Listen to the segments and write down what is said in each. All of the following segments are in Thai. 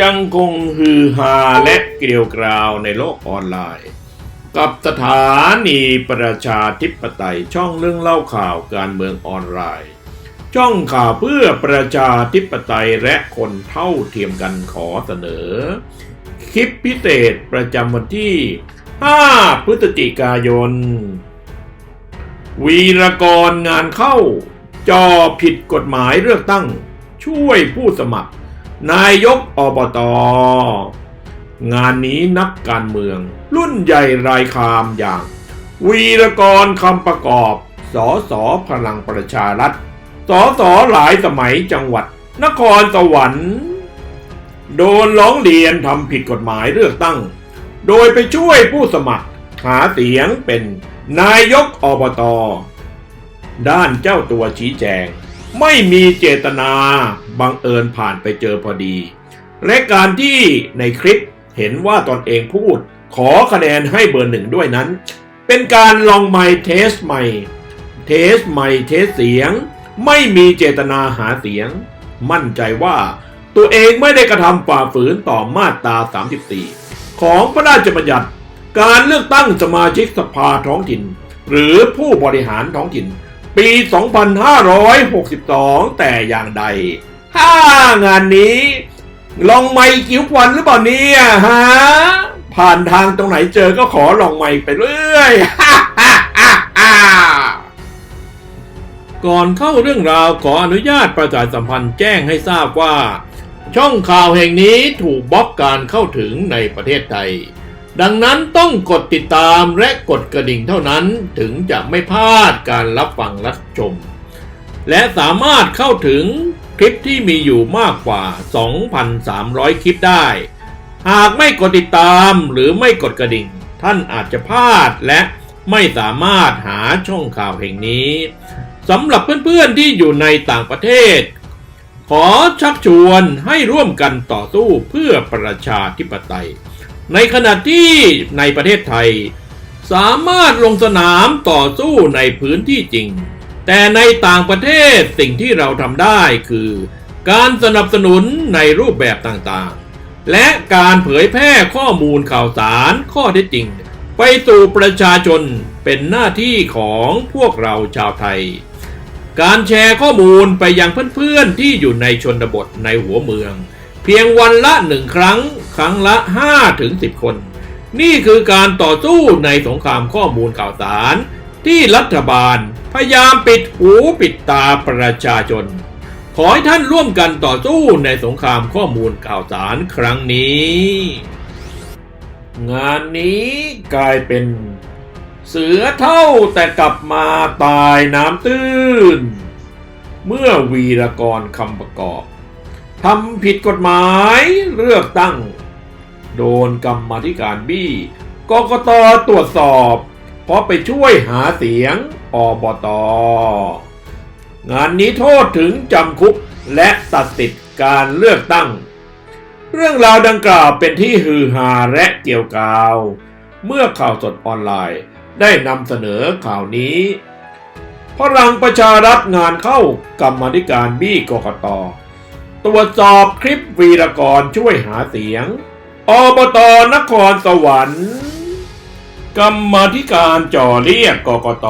ยังคงฮือฮาและเกลียวกราวในโลกออนไลน์ กับสถานีประชาธิปไตยช่องเรื่องเล่าข่าวการเมืองออนไลน์ ช่องข่าวเพื่อประชาธิปไตยและคนเท่าเทียมกันขอเสนอ คลิปพิเศษประจำวันที่ 5 พฤศจิกายน วีรกรงานเข้า จอผิดกฎหมายเลือกตั้ง ช่วยผู้สมัคร นายกอบต งานนี้นักการเมือง รุ่นใหญ่รายคามอย่าง วีรกรคำประกอบ สอสอพลังประชารัฐ สอสอหลายสมัยจังหวัด นครสวรรค์ โดนร้องเรียนทำผิดกฎหมายเลือกตั้ง โดยไปช่วยผู้สมัคร หาเสียงเป็นนายกอบต ด้านเจ้าตัวชี้แจง ไม่มีเจตนาบังเอิญผ่านไปเจอพอดี และการที่ในคลิปเห็นว่าตนเองพูด ขอคะแนนให้เบอร์หนึ่งด้วยนั้น เป็นการลองไมค์เทสใหม่ เทสใหม่เทสเสียง ไม่มีเจตนาหาเสียง มั่นใจว่าตัวเองไม่ได้กระทำฝ่าฝืนต่อมาตรา 34 ของพระราชบัญญัติ การเลือกตั้งสมาชิกสภาท้องถิ่น หรือผู้บริหารท้องถิ่น ปี 2562 แต่อย่างใดห้างานนี้ ลองไม่กิ้ววันหรือเปล่าเนี่ยฮะ ผ่านทางตรงไหนเจอก็ขอลองไม่ไปเรื่อยก่อนเข้าเรื่องราวขออนุญาตประชาสัมพันธ์แจ้งให้ทราบว่า ช่องข่าวแห่งนี้ถูกบล็อกการเข้าถึงในประเทศไทย ดังนั้นต้องกดติดตามและกดกระดิ่งเท่านั้นถึงจะไม่พลาดการรับฟังรับชม และสามารถเข้าถึงคลิปที่มีอยู่มากกว่า 2,300 คลิปได้ หากไม่กดติดตามหรือไม่กดกระดิ่ง ท่านอาจจะพลาดและไม่สามารถหาช่องข่าวแห่งนี้สำหรับเพื่อนๆที่อยู่ในต่างประเทศ ขอชักชวนให้ร่วมกันต่อสู้เพื่อประชาธิปไตย ในขณะที่ในประเทศไทย สามารถลงสนามต่อสู้ในพื้นที่จริง แต่ในต่างประเทศสิ่งที่เราทำได้คือ การสนับสนุนในรูปแบบต่างๆ และการเผยแพร่ข้อมูลข่าวสารข้อเท็จจริง ไปสู่ประชาชนเป็นหน้าที่ของพวกเราชาวไทย การแชร์ข้อมูลไปยังเพื่อนๆที่อยู่ในชนบทในหัวเมือง พียงวันละหนึ่งครั้ง ครั้งละ 5 ถึง 10 คน นี่คือการต่อสู้ในสงครามข้อมูลข่าวสาร ที่รัฐบาลพยายามปิดหูปิดตาประชาชน ขอให้ท่านร่วมกันต่อสู้ในสงครามข้อมูลข่าวสารครั้งนี้ งานนี้กลายเป็นเสือเท่าแต่กลับมาตายน้ำตื้น เมื่อวีรกรคำประกอบ ทำผิดกฎหมายเลือกตั้ง โดนกรรมธิการบี้กกตตรวจสอบ เพราะไปช่วยหาเสียงอบตงานนี้โทษถึงจำคุกและตัดสิทธิการเลือกตั้ง เรื่องราวดังกล่าวเป็นที่ฮือฮาและเกี่ยวกาว เมื่อข่าวสดออนไลน์ได้นำเสนอข่าวนี้พลังประชารัฐงานเข้ากรรมธิการบี้กกต ตรวจสอบคลิปวีรกรช่วยหาเสียง อบตนครสวรรค์กรรมธิการจ่อเรียกกกต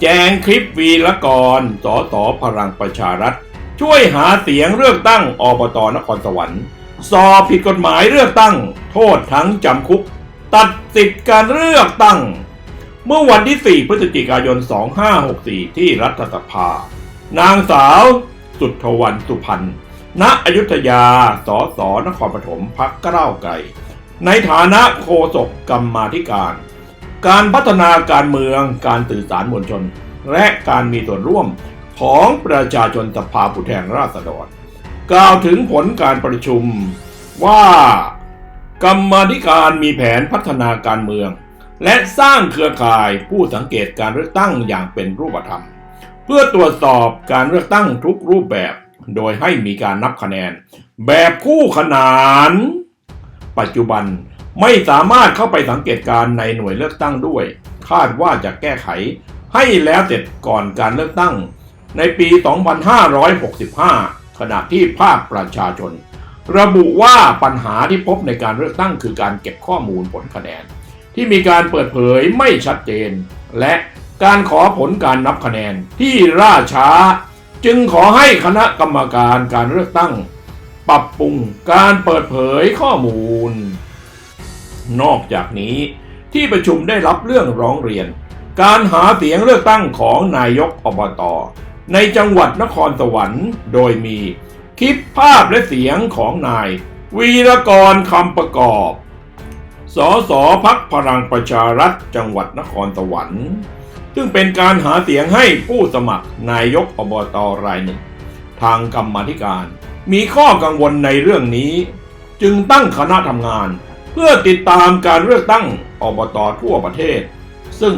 แจงคลิปวีรกรสอสอพลังประชารัฐ ช่วยหาเสียงเลือกตั้งอบตนครสวรรค์ สอบผิดกฎหมายเลือกตั้ง โทษทั้งจำคุก ตัดสิทธิ์การเลือกตั้ง เมื่อวันที่ 4 พฤศจิกายน 2564 ที่รัฐสภา นางสาว สุทธวรรณสุพรรณ ณอยุธยา สส นครปฐมพักก้าวไกล ในฐานะโฆษกกรรมาธิการ การพัฒนาการเมือง การสื่อสารมวลชน และการมีส่วนร่วมของประชาชนสภาผู้แทนราษฎร กล่าวถึงผลการประชุมว่ากรรมาธิการมีแผนพัฒนาการเมือง และสร้างเครือข่ายผู้สังเกตการเลือกตั้งอย่างเป็นรูปธรรม เพื่อตรวจสอบการเลือกตั้งทุกรูปแบบ โดยให้มีการนับคะแนน แบบคู่ขนาน ปัจจุบันไม่สามารถเข้าไปสังเกตการณ์ในหน่วยเลือกตั้งด้วย คาดว่าจะแก้ไขให้แล้วเสร็จก่อนการเลือกตั้ง ในปี 2565 ขณะที่ภาคประชาชน ระบุว่าปัญหาที่พบในการเลือกตั้งคือการเก็บข้อมูลผลคะแนน ที่มีการเปิดเผยไม่ชัดเจน และการขอผลการนับคะแนนที่ล่าช้า จึงขอให้คณะกรรมการการเลือกตั้ง ปรับปรุงการเปิดเผยข้อมูล นอกจากนี้ที่ประชุมได้รับเรื่องร้องเรียน การหาเสียงเลือกตั้งของนายกอบตในจังหวัดนครสวรรค์ โดยมีคลิปภาพและเสียงของนาย วีรกรคำประกอบ สสพักพลังประชารัฐจังหวัดนครสวรรค์ ซึ่งเป็นการหาเสียงให้ผู้สมัครนายกอบตรายหนึ่ง ทางกรรมธิการ มีข้อกังวลในเรื่องนี้ จึงตั้งคณะทำงาน เพื่อติดตามการเลือกตั้งอบตทั่วประเทศ ซึ่ง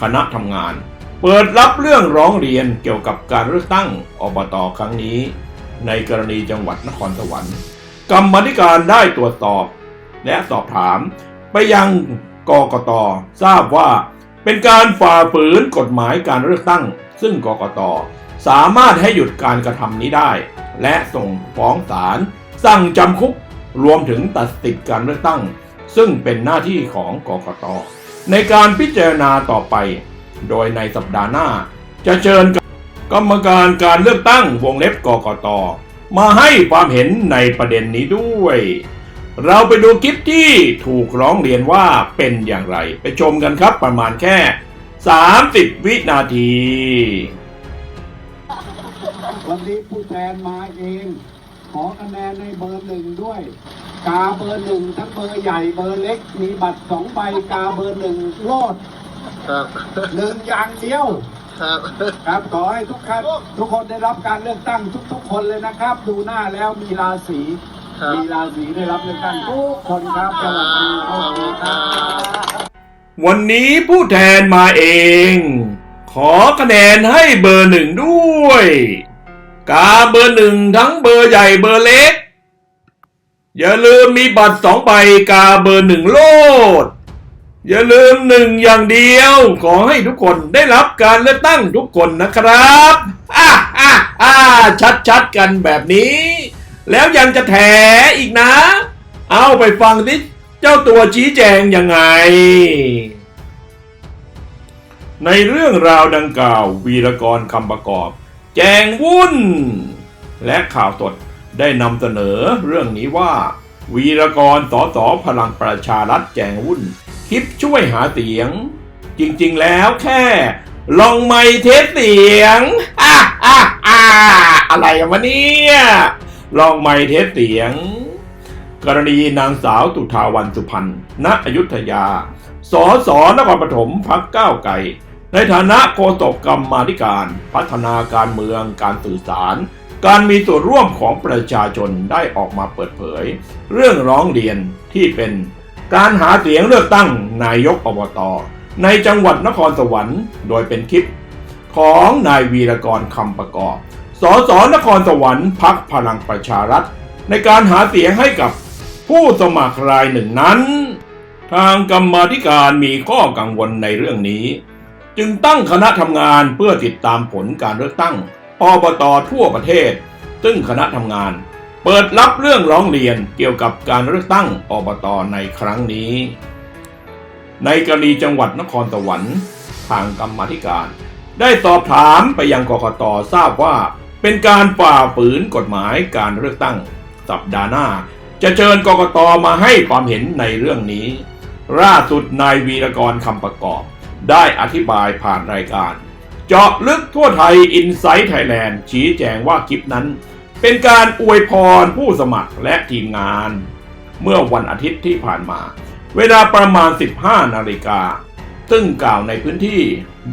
คณะทำงาน เปิดรับเรื่องร้องเรียนเกี่ยวกับการเลือกตั้งอบตครั้งนี้ ในกรณีจังหวัดนครสวรรค์กรรมธิการได้ตรวจสอบ และสอบถามไปยังกกตทราบว่า เป็นการฝ่าฝืนกฎหมายการเลือกตั้ง ซึ่งกกตสามารถให้หยุดการกระทำนี้ได้ และส่งฟ้องศาลสั่งจำคุกรวมถึงตัดสิทธิการเลือกตั้ง ซึ่งเป็นหน้าที่ของกกตในการพิจารณาต่อไป โดยในสัปดาห์หน้า จะเชิญกรรมการการเลือกตั้งวงเล็บกกตมาให้ความเห็นในประเด็นนี้ด้วย เราไปดูคลิปที่ถูกร้องเรียนว่าเป็นอย่างไร ไปชมกันครับประมาณแค่ 30 วินาที วันนี้ผู้แทนมาเอง ขอคะแนนในเบอร์หนึ่งด้วย กาเบอร์หนึ่งทั้งเบอร์ใหญ่เบอร์เล็ก มีบัตรสองใบกาเบอร์หนึ่งโลดครับหนึ่งอย่างเดียว ครับครับขอให้ทุกท่านทุกคนได้รับการเลือกตั้งทุกๆคนเลยนะครับ ดูหน้าแล้วมีราศีครับ มีราศีได้รับเลือกตั้งทุกคนครับสวัสดีขอบคุณครับวันนี้ผู้แทนมาเอง ขอคะแนนให้เบอร์หนึ่งด้วย กาเบอร์หนึ่งทั้งเบอร์ใหญ่เบอร์เล็ก อย่าลืมมีบัตรสองใบกาเบอร์หนึ่งโลด อย่าลืมหนึ่งอย่างเดียว ขอให้ทุกคนได้รับการเลือกตั้งทุกคนนะครับอ่าอ่าอ่าชัดชัดๆกันแบบนี้ แล้วยังจะแถอีกนะ เอาไปฟังดิเจ้าตัวชี้แจงยังไง ในเรื่องราวดังกล่าว วีรกรคำประกอบ แจงวุ่น และข่าวสดได้นำเสนอเรื่องนี้ว่า วีรกรสอสอพลังประชารัฐแจงวุ่น คลิปช่วยหาเสียง จริงๆแล้วแค่ ลองไม่เทสเสียงอ่าอ่าอ่าอะไรอะวะเนี่ย ลองไม่เทสเสียง กรณีนางสาวตุทาวันสุพรรณณอยุธยาสอสอนครปฐมพักก้าวไก่ ในฐานะโฆษกกรรมาธิการ พัฒนาการเมืองการสื่อสาร การมีส่วนร่วมของประชาชนได้ออกมาเปิดเผย เรื่องร้องเรียนที่เป็นการหาเสียงเลือกตั้งนายกอบตในจังหวัดนครสวรรค์ โดยเป็นคลิปของนายวีรกรคำประกอบ สสนครสวรรค์พักพลังประชารัฐ ในการหาเสียงให้กับผู้สมัครรายหนึ่งนั้น ทางกรรมาธิการมีข้อกังวลในเรื่องนี้ จึงตั้งคณะทำงานเพื่อติดตามผลการเลือกตั้งอบตทั่วประเทศ ซึ่งคณะทำงาน เปิดรับเรื่องร้องเรียนเกี่ยวกับการเลือกตั้งอบตในครั้งนี้ ในกรณีจังหวัดนครสวรรค์ทางกรรมาธิการ ได้สอบถามไปยังกกตทราบว่า เป็นการฝ่าฝืนกฎหมายการเลือกตั้งสัปดาห์หน้า จะเชิญกกตมาให้ความเห็นในเรื่องนี้ ล่าสุดนายวีรกรคำประกอบ ได้อธิบายผ่านรายการ เจาะลึกทั่วไทยอินไซต์ไทยแลนด์ชี้แจงว่าคลิปนั้น เป็นการอวยพรผู้สมัครและทีมงาน เมื่อวันอาทิตย์ที่ผ่านมา เวลาประมาณ 15 นาฬิกาซึ่งกล่าวในพื้นที่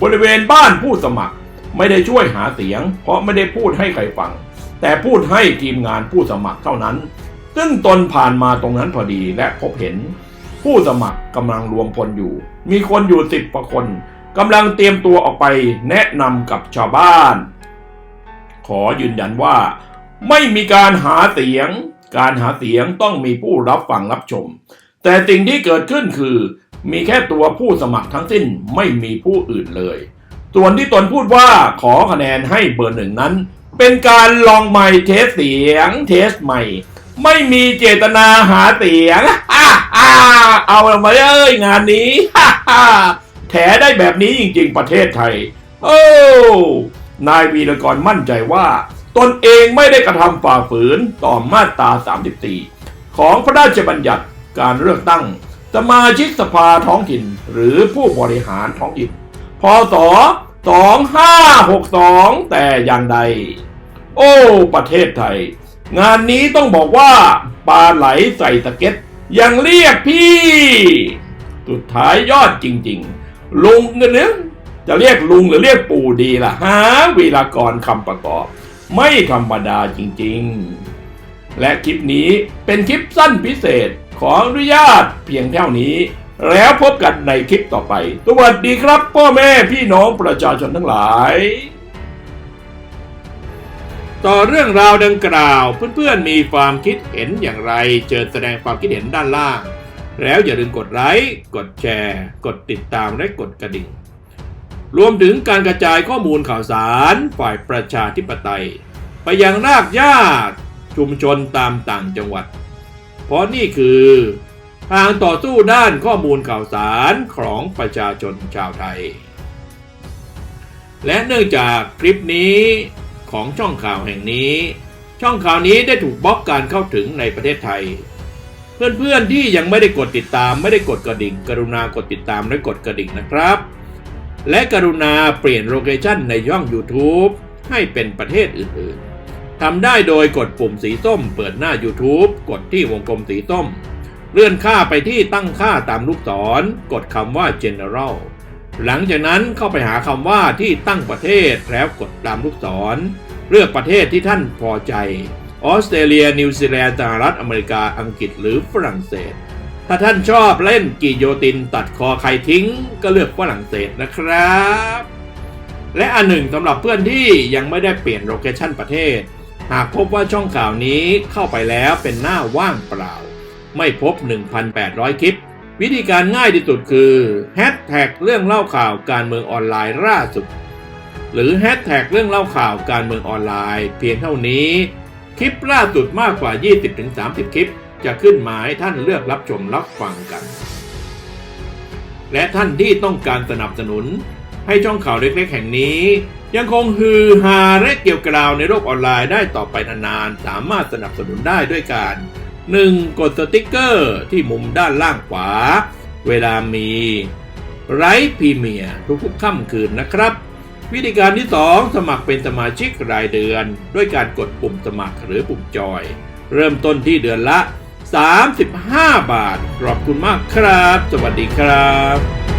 บริเวณบ้านผู้สมัคร ไม่ได้ช่วยหาเสียง เพราะไม่ได้พูดให้ใครฟัง แต่พูดให้ทีมงานผู้สมัครเท่านั้น ซึ่งตนผ่านมาตรงนั้นพอดีและพบเห็น ผู้สมัครกำลังรวมพลอยู่ มีคนอยู่สิบกว่าคนกำลังเตรียมตัวออกไปแนะนำกับชาวบ้าน ขอยืนยันว่า ไม่มีการหาเสียง การหาเสียงต้องมีผู้รับฟังรับชม แต่สิ่งที่เกิดขึ้นคือ มีแค่ตัวผู้สมัครทั้งสิ้นไม่มีผู้อื่นเลย ส่วนที่ตนพูดว่าขอคะแนนให้เบอร์หนึ่งนั้น เป็นการลองใหม่เทสเสียงเทสใหม่ ไม่มีเจตนาหาเสียงอ่าอ่าเอามาเอ้ยงานนี้ฮ่าฮ่าแถได้แบบนี้จริงๆประเทศไทย โอ้ นายวีรกรมั่นใจว่า ตนเองไม่ได้กระทำฝ่าฝืนต่อมาตรา 34 ของพระราชบัญญัติการเลือกตั้ง สมาชิกสภาท้องถิ่น หรือผู้บริหารท้องถิ่น พศ 2562 แต่อย่างใด โอ้ ประเทศไทย งานนี้ต้องบอกว่าปลาไหลใส่ตะเก็ตยังเรียกพี่ สุดท้ายยอดจริง ๆ ลุงเนื้อจะเรียกลุงหรือเรียกปู่ดีล่ะฮะวีรากรคำประกอบ ไม่ธรรมดาจริง ๆ และคลิปนี้เป็นคลิปสั้นพิเศษขออนุญาตเพียงเท่านี้ แล้วพบกันในคลิปต่อไป สวัสดีครับพ่อแม่พี่น้องประชาชนทั้งหลาย ต่อเรื่องราวดังกล่าวเพื่อนๆมีความคิดเห็นอย่างไร เชิญแสดงความคิดเห็นด้านล่าง แล้วอย่าลืมกดไลค์กดแชร์ กดติดตามและกดกระดิ่ง รวมถึงการกระจายข้อมูลข่าวสารฝ่ายประชาธิปไตย ไปยังรากหญ้าชุมชนตามต่างจังหวัด เพราะนี่คือ ทางต่อสู้ด้านข้อมูลข่าวสารของประชาชนชาวไทย และเนื่องจากคลิปนี้ของช่องข่าวแห่งนี้ ช่องข่าวนี้ได้ถูกบล็อกการเข้าถึงในประเทศไทย เพื่อนๆที่ยังไม่ได้กดติดตามไม่ได้กดกระดิ่ง กรุณากดติดตามและกดกระดิ่งนะครับ และกรุณาเปลี่ยนโลเคชั่นในช่อง YouTube ให้เป็นประเทศอื่นๆทำได้โดยกดปุ่มสีส้มเปิดหน้า YouTube กดที่วงกลมสีส้ม เลื่อนค่าไปที่ตั้งค่าตามลูกศร กดคำว่า General หลังจากนั้นเข้าไปหาคำว่าที่ตั้งประเทศแล้วกดตามลูกศร เลือกประเทศที่ท่านพอใจ ออสเตรเลีย นิวซีแลนด์สหรัฐอเมริกาอังกฤษหรือฝรั่งเศส ถ้าท่านชอบเล่นกิโยตินตัดคอใครทิ้ง ก็เลือกฝรั่งเศสนะครับ และอันหนึ่งสำหรับเพื่อนที่ยังไม่ได้เปลี่ยนโลเคชันประเทศ หากพบว่าช่องข่าวนี้เข้าไปแล้วเป็นหน้าว่างเปล่า ไม่พบ 1,800 คลิป วิธีการง่ายที่สุดคือแฮชแท็กเรื่องเล่าข่าวการเมืองออนไลน์ล่าสุด หรือแฮชแท็กเรื่องเล่าข่าวการเมืองออนไลน์ เพียงเท่านี้ คลิปล่าสุดมากกว่า 20-30 คลิป จะขึ้นมาให้ท่านเลือกรับชมรับฟังกัน และท่านที่ต้องการสนับสนุน ให้ช่องข่าวเล็กๆ แห่งนี้ยังคงฮือฮาและเกี่ยวกราวในโลกออนไลน์ได้ต่อไปนานๆ สามารถสนับสนุนได้ด้วยการ 1. กดสติ๊กเกอร์ที่มุมด้านล่างขวา เวลามีไรพรีเมียทุกๆค่ำคืนนะครับ วิธีการที่ 2 สมัครเป็นสมาชิกรายเดือน ด้วยการกดปุ่มสมัครหรือปุ่มจอย เริ่มต้นที่เดือนละ 35 บาท ขอบคุณมากครับ สวัสดีครับ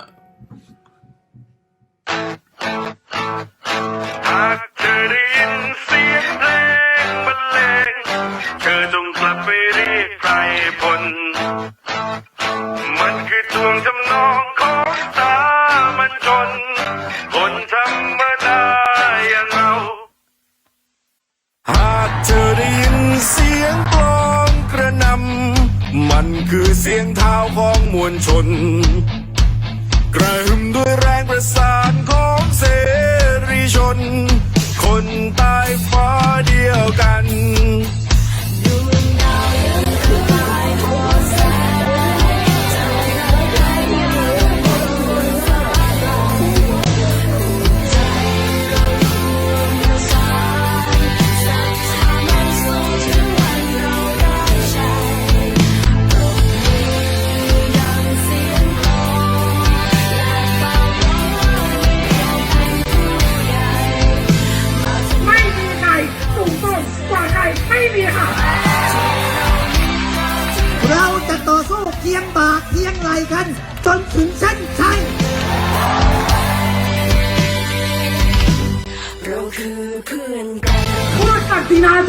เท้าของมวลชน กระหึ่มด้วยแรงประสานของเสรีชน คนใตายฟ้าเดียวกัน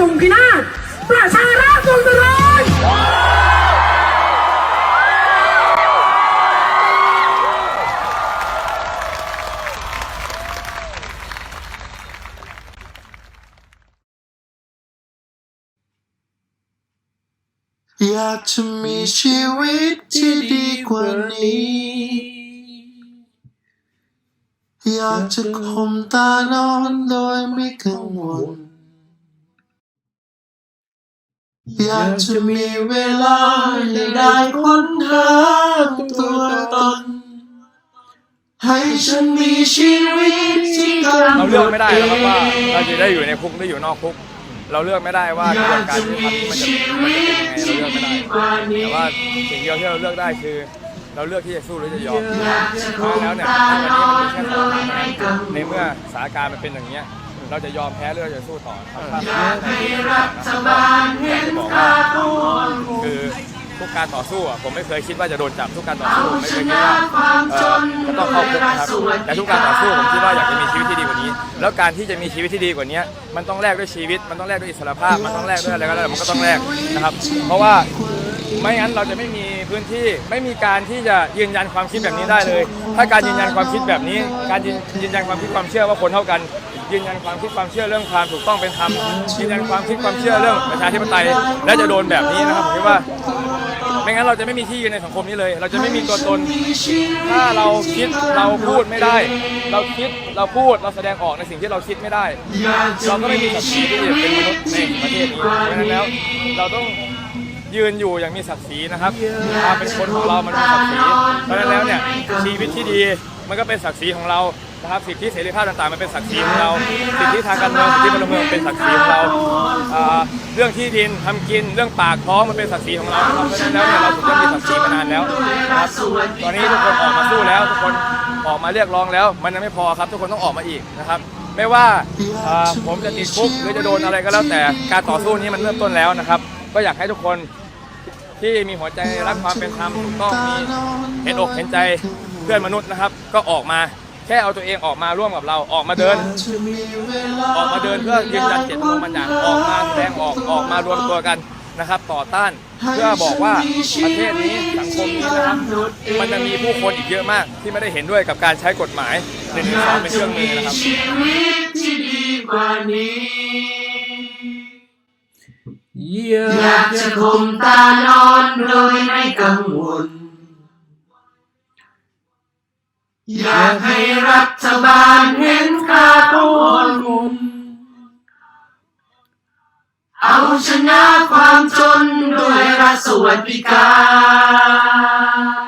ศักดินาทรงพินาศประชาราษฎร์ทรงเจริญอยากจะมีชีวิตที่ดีกว่านี้ อยากจะข่มตานอนโดยไม่กังวล อยากจะมีเวลาให้ได้ค้นหาตัวตน ให้ฉันมีชีวิตที่กำเราหนเลือกดไม่ได้เอหรอกครับว่างเราจะได้อยู่ในคุกหรืออยู่นอกคุก เราเลือกไม่ได้ว่ากระบวนการยุติธรรมมันจะมันจะเป็นยังไงเราเลือกไม่ได้แต่ว่าสิ่งเดียวที่เราเลือกได้คือ เราเลือกที่จะสู้หรือจะยอมเพราะฉะนั้นแล้วเนี่ยถ้าวันนี้มันเป็นแค่สองทางเท่านั้นในเมื่อสถานการณ์มันเป็นอย่างเงี้ย เราจะยอมแพ้หรือเราจะสู้ต่อครับถ้าจะบอกว่าคือทุกการต่อสู้อะผมไม่เคยคิดว่าจะโดนจับทุกการต่อสู้ผมไม่เคยคิดว่าเอ่อจะต้องเข้าคุกนะครับแต่ทุกการต่อสู้ผมคิดว่าอยากจะมีชีวิตที่ดีกว่านี้ แล้วการที่จะมีชีวิตที่ดีกว่านี้มันต้องแลกด้วยชีวิต มันต้องแลกด้วยอิสรภาพ มันต้องแลกด้วยอะไรก็แล้วแต่มันก็ต้องแลกนะครับ เพราะว่า ไม่งั้นเราจะไม่มีพื้นที่ไม่มีการที่จะยืนยันความคิดแบบนี้ได้เลย ถ้าการยืนยันความคิดแบบนี้ การยืนยืนยันความคิดความเชื่อว่าคนเท่ากัน ยืนยันความคิดความเชื่อเรื่องความถูกต้องเป็นธรรมยืนยันความคิดความเชื่อเรื่องประชาธิปไตยและจะโดนแบบนี้นะครับผมคิดว่าไม่งั้นเราจะไม่มีที่ยืนในสังคมนี้เลย เราจะไม่มีตัวตน ถ้าเราคิดเราพูดไม่ได้ เราคิดเราพูดเราแสดงออกในสิ่งที่เราคิดไม่ได้ เราก็ไม่มีศักดิ์ศรีที่จะเป็นมนุษย์ในประเทศนี้เพราะฉะนั้นแล้ว เราต้อง ยืนอยู่อย่างมีศักดิ์ศรีนะครับความเป็นคนของเรามันมีศักดิ์ศรีเพราะฉะนั้นแล้วเนี่ยชีวิตที่ดีมันก็เป็นศักดิ์ศรีของเรานะครับสิทธิเสรีภาพต่างๆมันเป็นศักดิ์ศรีของเรา สิทธิทางการเมืองสิทธิพลเมืองเป็นศักดิ์ศรีของเราอ่าเรื่องที่ดินทำกินเรื่องปากท้องมันเป็นศักดิ์ศรีของเรานะครับเพราะฉะนั้นแล้วเนี่ยเราถึงจะมีศักดิ์ศรีมานานแล้วนะครับตอนนี้ทุกคนออกมาสู้แล้วทุกคนออกมาเรียกร้องแล้ว มันยังไม่พอครับ ทุกคนต้องออกมาอีกนะครับไม่ว่าอ่าผมจะติดคุกหรือจะโดนอะไรก็แล้วแต่การต่อสู้นี้มันเริ่มต้นแล้วนะครับ ก็อยากให้ทุกคน ที่มีหัวใจรักความเป็นธรรมถูกต้องมีเห็นอกเห็นใจเพื่อนมนุษย์นะครับ ก็ออกมาแค่เอาตัวเองออกมาร่วมกับเราออกมาเดิน ออกมาเดินเพื่อยืนยันเจตจำนงบางอย่างออกมาแสดงออกออกมารวมตัวกันนะครับ ต่อต้านเพื่อบอกว่าประเทศนี้สังคมนี้นะครับมันจะมีผู้คนอีกเยอะมาก ที่ไม่ได้เห็นด้วยกับการใช้กฎหมาย1นึเป็นเครื่องมือนะครับ อยากจะข่มตานอนโดยไม่กังวล อยากให้รัฐบาลเห็นค่าของคนเอาชนะความจนด้วยรัฐสวัสดิการ